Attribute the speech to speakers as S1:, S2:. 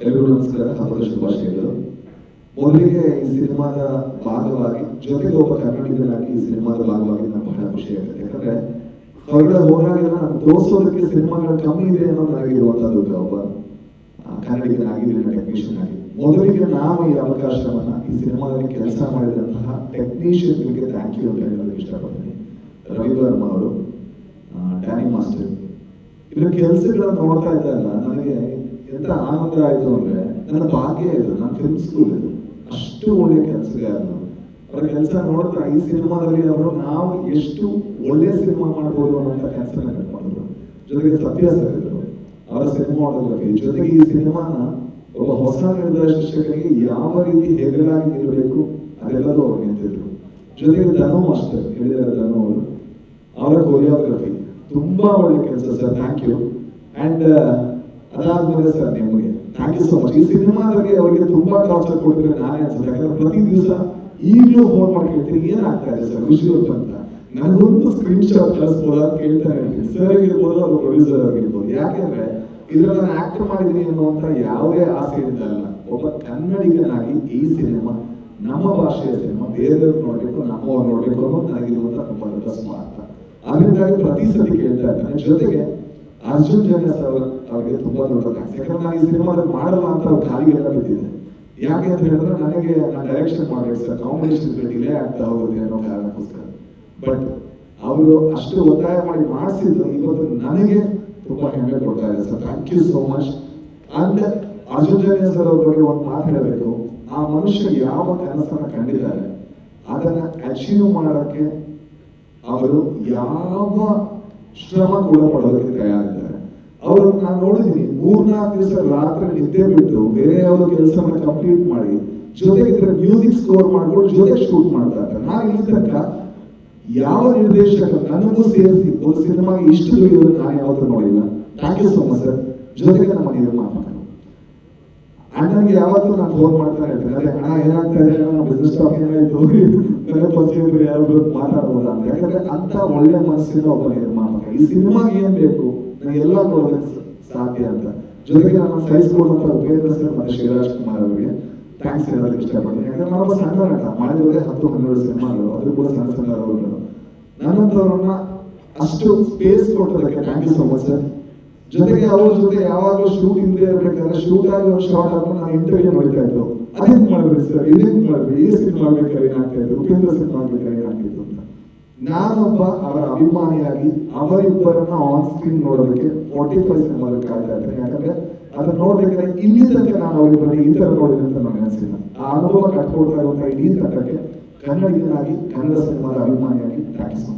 S1: ಎಲ್ಲರಿಗೂ ನಮಸ್ಕಾರ ಹಬ್ಬದ ಶುಭಾಶಯಗಳು. ಮೊದಲಿಗೆ ಈ ಸಿನಿಮಾದ ಭಾಗವಾಗಿ ಜೊತೆಗೆ ಒಬ್ಬ ಕನ್ನಡಿಗನಾಗಿ ಈ ಸಿನಿಮಾದ ಭಾಗವಾಗಿ ಬಹಳ ಖುಷಿ ಆಗುತ್ತೆ ಯಾಕಂದ್ರೆ ಹೊರಗಡೆ ಹೋದಾಗೆಲ್ಲ ನಾನು ತೋರಿಸೋದಕ್ಕೆ ಸಿನಿಮಾಗಳು ಕಮ್ಮಿ ಇದೆ ಅನ್ನೋದು ನನಗಿರುವಂಥದ್ದು ಒಬ್ಬ ಕನ್ನಡಿಗನಾಗಿ ಟೆಕ್ನಿಷಿಯನ್ ಆಗಿ. ಮೊದಲಿಗೆ ನಾವು ಈ ಅವಕಾಶವನ್ನ ಈ ಸಿನಿಮಾದಲ್ಲಿ ಕೆಲಸ ಮಾಡಿದಂತಹ ಟೆಕ್ನಿಷಿಯನ್ಗಳಿಗೆ ಥ್ಯಾಂಕ್ ಯು ಅಂತ ಹೇಳೋದಕ್ಕೆ ಇಷ್ಟಪಡ್ತೀನಿ. ರವಿ ವರ್ಮ ಅವರು ಡ್ಯಾನಿ ಮಾಸ್ಟರ್ ಇದ್ರ ಕೆಲಸಗಳನ್ನ ನೋಡ್ತಾ ಇದ್ದಲ್ಲ ನನಗೆ ಎಂತ ಆನಂದ ಆಯ್ತು ಅಂದ್ರೆ ನನ್ನ ಭಾಗ್ಯ ಇದು, ನನ್ನ ಫಿಲ್ಮ್ ಸ್ಕೂಲ್ ಇದು. ಅಷ್ಟು ಒಳ್ಳೆ ಕೆಲಸಗಾರರು ಅವರ ಕೆಲಸ ನೋಡ್ತಾ ಈ ಸಿನಿಮಾದಲ್ಲಿ ಅವರು ನಾವು ಎಷ್ಟು ಒಳ್ಳೆ ಸಿನಿಮಾ ಮಾಡ್ಬೋದು ಅನ್ನೋಂಥ ಕೆಲಸನ ಮಾಡಿದ್ರು. ಜೊತೆಗೆ ಸತ್ಯ ಸರ್ ಇದ್ರು. ಅವರ ಜೊತೆಗೆ ಈ ಸಿನಿಮಾನ ಒಬ್ಬ ಹೊಸ ನಿರ್ದೇಶಕರಿಗೆ ಯಾವ ರೀತಿ ಹೆಗಲಾಗಿ ನಿಲ್ಲಬೇಕು ಅದೆಲ್ಲದೂ ಅವ್ರು ನಿಂತಿದ್ರು. ಜೊತೆಗೆ ಧನು ಮಾಸ್ಟರ್ ಹೇಳಿದ್ದಾರೆ ಧನು ಅವರು. ಅವರ ಕೊರಿಯೋಗ್ರಫಿ ತುಂಬಾ ಒಳ್ಳೆ ಕೆಲಸ ಸರ್ ಥ್ಯಾಂಕ್ ಯು ಅಂಡ್ ಅದಾದ್ಮೇಲೆ ಸರ್ ನಿಮಗೆ. ಥ್ಯಾಂಕ್ ಯು ಸೋ ಮಚ್ ಈ ಅವರಿಗೆ ತುಂಬಾ ಟಾರ್ಚರ್ ಕೊಡ್ತೀರಿ ನಾನೇ ಅನ್ಸುತ್ತೆ ಯಾಕಂದ್ರೆ ಪ್ರತಿ ದಿವಸ ಈಗಲೂ ಫೋನ್ ಮಾಡಿ ಕೇಳ್ತೀನಿ, ಏನಾಗ್ತಾ ಇದೆ ಸರ್? ವಿಷುವಲ್ ಅಂತ. ನನಗೊಂದು ಸ್ಕ್ರೀನ್ ಶಾಟ್ ಕಳಿಸ್ಬೋದಾ ಕೇಳ್ತಾ ಇರ್ತೀನಿ. ಸರ್ ಆಗಿರ್ಬೋದು ಅವ್ರ ಪ್ರೊಡ್ಯೂಸರ್ ಆಗಿರ್ಬೋದು. ಯಾಕೆಂದ್ರೆ ಇದ್ರಲ್ಲಿ ನಾನು ಆಕ್ಟ್ ಮಾಡಿದೀನಿ ಅನ್ನುವಂತ ಯಾವುದೇ ಆಸೆ ಇಲ್ಲ ಒಬ್ಬ ಕನ್ನಡಿಗನಾಗಿ ಈ ಸಿನಿಮಾ ನಮ್ಮ ಭಾಷೆಯ ಸಿನಿಮಾ ಬೇರೆಯವ್ರು ನೋಡ್ಬೇಕು, ನಮ್ಮವ್ರು ನೋಡ್ಬೇಕು ಅನ್ನೋದು ನನಗಿರುವಂತ ತುಂಬಾ ದೊಡ್ಡ ಸ್ವಾರ್ಥ ಅದರಿಂದಾಗಿ ಪ್ರತಿ ಸತಿ ಕೇಳ್ತಾ ಇದ್ದಾನೆ ಜೊತೆಗೆ ಅರ್ಜುನ್ ಸರ್ ಅವರಿಗೆ ತುಂಬಾ ದೊಡ್ಡ ಯಾಕಂದ್ರೆ ನಾನು ಈ ಸಿನಿಮಾದಲ್ಲಿ ಮಾಡಲ್ಲ ಅಂತ ಖಾಲಿಗೆಲ್ಲ ಬಿದ್ದಿದೆ ಯಾಕೆ ಅಂತ ಹೇಳಿದ್ರೆ ನನಗೆ ನಾನು ಡೈರೆಕ್ಷನ್ ಮಾಡ್ಬೇಕು ಸರ್. ಕಾಂಬಿನೇಷನ್ ಡಿಲೇ ಆಗ್ತಾ ಹೋಗುತ್ತೆ ಅನ್ನೋ ಕಾರಣಕ್ಕೋಸ್ಕರ. ಬಟ್ ಅವರು ಅಷ್ಟು ಒತ್ತಾಯ ಮಾಡಿ ಮಾಡಿಸಿದ್ರು ಇವತ್ತು ನನಗೆ ತುಂಬಾ ಹೆಮ್ಮೆ ಕೊಡ್ತಾ ಇದೆ sir. Thank you so much and Arjun Janya sir ಅವ್ರ ಬಗ್ಗೆ ಒಂದು ಮಾತು ಹೇಳಬೇಕು. ಆ ಮನುಷ್ಯ ಯಾವ ಕನಸನ್ನ ಕಂಡಿದ್ದಾರೆ ಅದನ್ನ ಅಚೀವ್ ಮಾಡೋಕೆ ಅವರು ಯಾವ ಶ್ರಮ ಕೂಡ ಪಡೋದಕ್ಕೆ ತಯಾರಿದ್ದಾರೆ. ಅವರು ನಾನು ನೋಡಿದೀನಿ. ಮೂರ್ನಾಲ್ಕು ದಿವಸ ರಾತ್ರಿ ನಿದ್ದೆ ಬಿಟ್ಟು ಬೇರೆ ಯಾವ್ದು ಕೆಲಸನ ಕಂಪ್ಲೀಟ್ ಮಾಡಿ ಜೊತೆಗೆ ಇದ್ರೆ ಮ್ಯೂಸಿಕ್ ಸ್ಕೋರ್ ಮಾಡ್ಕೊಂಡು ಜೊತೆ ಶೂಟ್ ಮಾಡ್ತಾ ಇದ್ದಾರೆ. ನಾನು ಇಲ್ಲಿ ತನಕ ಯಾವ ನಿರ್ದೇಶಕ ನನಗೂ ಸೇರಿಸಿ, ಒಂದು ಸಿನಿಮಾಗೆ ಇಷ್ಟು ದುಡಿಯೋದು ನಾನು ಯಾವತ್ತೂ ನೋಡಿಲ್ಲ. Thank you so much sir ಜೊತೆಗೆ ನಮ್ಮ ನಿರ್ಮಾಪಕರು ಅಣ್ಣನಿಗೆ ಯಾವತ್ತೂ ನಾನು ಫೋನ್ ಮಾಡ್ತಾ ಇರ್ತೇನೆ. ಅದೇ ಅಣ್ಣ ಏನಾಗ್ತಾ ಇದೆ ನಮ್ಮ ಬಿಸ್ನೆಸ್ ಏನಾಯ್ತು ನನಗೆ ಪರಿಚಯ ಯಾರಾದ್ರೂ ಮಾತಾಡ್ಬೋದಾ ಅಂತ. ಯಾಕಂದ್ರೆ ಅಂತ ಒಳ್ಳೆ ಮನಸ್ಸಿನ ಒಬ್ಬ ನಿರ್ಮಾಪಕ. ಈ ಸಿನಿಮಾಗೆ ಏನ್ ಬೇಕು? ನಾನು ಎಲ್ಲ ನೋಡೋದಕ್ಕೆ ಸಾಧ್ಯ ಅಂತ. ಜೊತೆಗೆ ನಾನು ಸೈಜ್ ಸರ್ ಮತ್ತೆ ಶಿವರಾಜ್ ಕುಮಾರ್ ಅವರಿಗೆ ಥ್ಯಾಂಕ್ಸ್ ಹೇಳೋದಕ್ಕೆ ಇಷ್ಟಪಡ್ತೀನಿ. ಯಾಕಂದ್ರೆ ನಾನೊಬ್ಬ ಸಣ್ಣ ನಟ. ಮಾಡಿರೋದೇ ಹತ್ತು, ಹನ್ನೆರಡು ಸಿನಿಮಾಗಳು. ಅದು ಕೂಡ ಸಣ್ಣ ಸಣ್ಣ ರೋಲ್ಗಳು. ಅಷ್ಟು space ಕೊಟ್ಟದಕ್ಕೆ thank you so much sir ಜೊತೆಗೆ ಅವ್ರ ಜೊತೆ ಯಾವಾಗಲೂ ಶೂಟ್ ಇಲ್ಲದೆ ಇರ್ಬೇಕಾದ್ರೆ ಶೂಟ್ ಆಗಿ ಒಂದು ಶಾರ್ಟ್ ಹಾಕೊಂಡು ನಾನು ಇಂಟರ್ವ್ಯೂ ಮಾಡ್ತಾ ಇದ್ದು. ಅದೇನ್ ಮಾಡ್ಬೇಕು ಸರ್ ಇದೇನ್ ಮಾಡ್ಬೇಕು? ಈ ಸಿನಿಮಾ ಆಗ್ಬೇಕಾದ್ರೆ ಏನಾಗ್ತಾ ಇದ್ರು ಉಪೇಂದ್ರ ಸಿನಿಮಾ ಆಗ್ಬೇಕಾದ್ರೆ ಏನಾಗ್ತಿತ್ತು ಅಂತ. ನಾನೊಬ್ಬ ಅವರ ಅಭಿಮಾನಿಯಾಗಿ ಅವರಿಬ್ಬರನ್ನ ಆನ್ ಸ್ಕ್ರೀನ್ ನೋಡೋದಕ್ಕೆ ಫಾರ್ಟಿ ಫೈವ್ ಸಿನಿಮಾ ಕಾಯ್ತಾ ಇದ್ದೇನೆ ಯಾಕಂದ್ರೆ ಅದನ್ನ ನೋಡ್ಬೇಕಾದ್ರೆ ಇಲ್ಲಿ ತನಕ ನಾನು ಅವರಿಬ್ಬರನ್ನ ಈ ತರ ನೋಡಿದೆ ಅಂತ ನನಗೆ ಅನಿಸಿಲ್ಲ. ಆ ಅನುಭವ ಕಟ್ಕೊಡ್ತಾ ಇರುವಂತಹ ಇಡೀ ತಂಡಕ್ಕೆ ಕನ್ನಡಿಗನಾಗಿ ಕನ್ನಡ ಸಿನಿಮಾದ ಅಭಿಮಾನಿಯಾಗಿ ಪ್ರಾಕ್ಟೀಸ್ ಯು